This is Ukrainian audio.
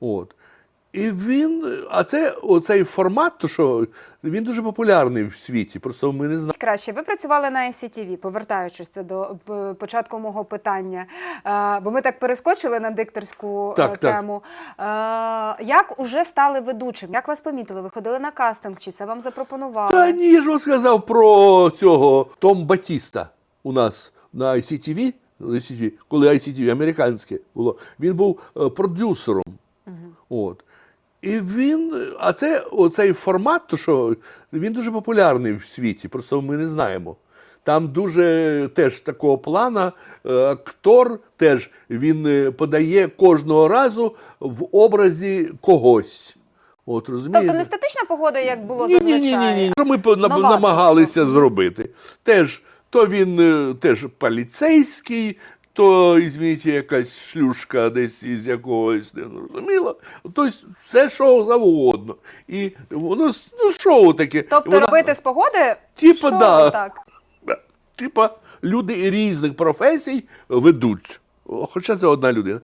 От. І він, а це оцей формат, то що він дуже популярний в світі. Просто ми не знаємо. Краще, ви працювали на ICTV, повертаючись це до початку мого питання, бо ми так перескочили на дикторську е, Так, так. тему. Е, Як уже стали ведучим? Як вас помітили? Ви ходили на кастинг? Чи це вам запропонували? Та ні, я ж вам сказав про цього Том Батіста у нас на ICTV, ICTV, коли ICTV американське було. Він був е, продюсером. От. І він, а це оцей формат, то що він дуже популярний в світі, просто ми не знаємо. Там дуже теж такого плана е, актор теж він е, подає кожного разу в образі когось. От, розумієте? Тобто не статична погода, як було Ні, зазвичай? ні, ні, ні. Що ми Новаторство. намагалися зробити. Теж, то він е, теж поліцейський, то, извините, якась шлюшка десь із якогось, не зрозуміло. Тобто все шоу завгодно. І воно ну, шоу таке. Тобто Вона- робити з погоди? Типа, шоу, да. так. Типа, люди різних професій ведуть. Хоча це одна людина.